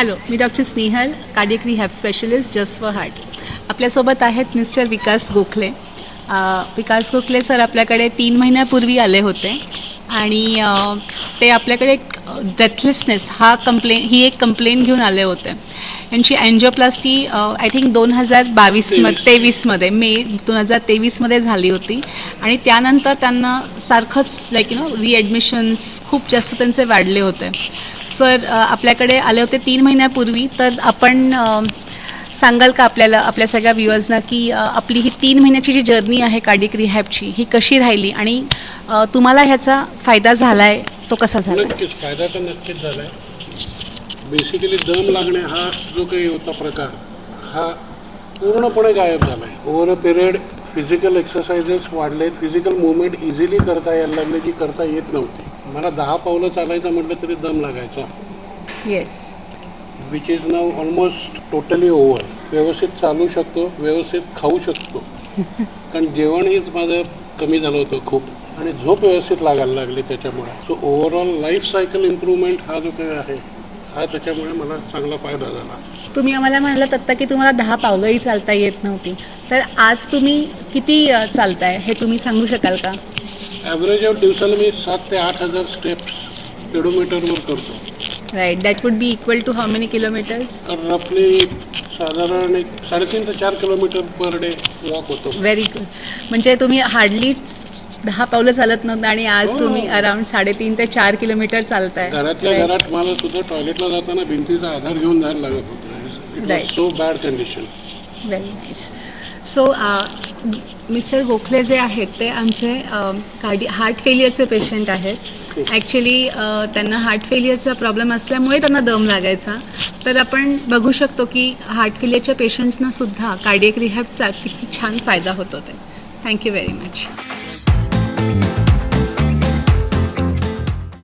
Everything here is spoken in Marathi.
Hello me doctor Snehal cardiac rehab specialist just for heart आपल्यासोबत आहेत मिस्टर विकास गोखले. विकास गोखले सर आपल्याकडे तीन महिन्यापूर्वी आले होते. आणि ते आपल्याकडे एक डेथलेसनेस हा कंप्लेन ही एक कंप्लेन घेऊन आले होते. यांची अँजिओप्लास्टी आय थिंक दोन हजार बावीस म तेवीसमध्ये मे दोन हजार तेवीसमध्ये झाली होती. आणि त्यानंतर त्यांना सारखंच लाईक यू नो रिॲडमिशन्स खूप जास्त त्यांचे वाढले होते. सर आपल्याकडे आले होते तीन महिन्यापूर्वी तर आपण सांगाल का आपल्याला आपल्या सगळ्या व्ह्युअर्सना की आपली ही तीन महिन्याची जी जर्नी आहे कार्डिक रिहॅबची ही कशी राहिली? आणि तुम्हाला ह्याचा फायदा झाला आहे तो कसा झाला? नक्कीच फायदा तर नक्कीच झाला आहे बेसिकली दम लागणे हा जो काही होता प्रकार हा पूर्णपणे गायब झाला आहे over a period physical exercises वाढले फिजिकल मुवमेंट इझिली करता यायला लागले जी करता येत नव्हती. मला दहा पावलं चालायचं म्हटलं तरी दम लागायचा. Yes which is now almost totally over व्यवस्थित चालू शकतो व्यवस्थित खाऊ शकतो. कारण जेवणहीच माझं कमी झालं होतं खूप. आणि झोप व्यवस्थित लागायला लागली त्याच्यामुळे. So overall life cycle improvement हा जो काही आहे हा त्याच्यामुळे मला चांगला फायदा झाला. तुम्ही आम्हाला म्हणालात आत्ता की तुम्हाला दहा पावलंही चालता येत नव्हती. तर आज तुम्ही किती चालताय हे तुम्ही सांगू शकाल का? ॲव्हरेज ऑफ दिवसाला मी सात ते आठ हजार स्टेप्स किलोमीटरवर करतो. Right that would be equal to how many kilometres तर रफली साधारण एक साडेतीन ते चार किलोमीटर पर डे वॉक होतो. व्हेरी गुड म्हणजे तुम्ही हार्डलीच दहा पावलं चालत नव्हतं आणि आज हो. तुम्ही अराउंड साडेतीन ते चार किलोमीटर चालताय. घरातल्या घरात मला सुद्धा टॉयलेटला जाताना भिंतीचा आधार घेऊन जायला लागत होतं. So bad condition very nice so mister Gokhale जे आहेत ते आमचे कार्डि हार्ट फेलियरचे पेशंट आहेत. ॲक्च्युली त्यांना हार्ट फेलियरचा प्रॉब्लेम असल्यामुळे त्यांना दम लागायचा. तर आपण बघू शकतो की हार्ट फेलियरच्या पेशंट्सना सुद्धा कार्डियक रिहॅबचा किती छान फायदा होतो ते. Thank you very much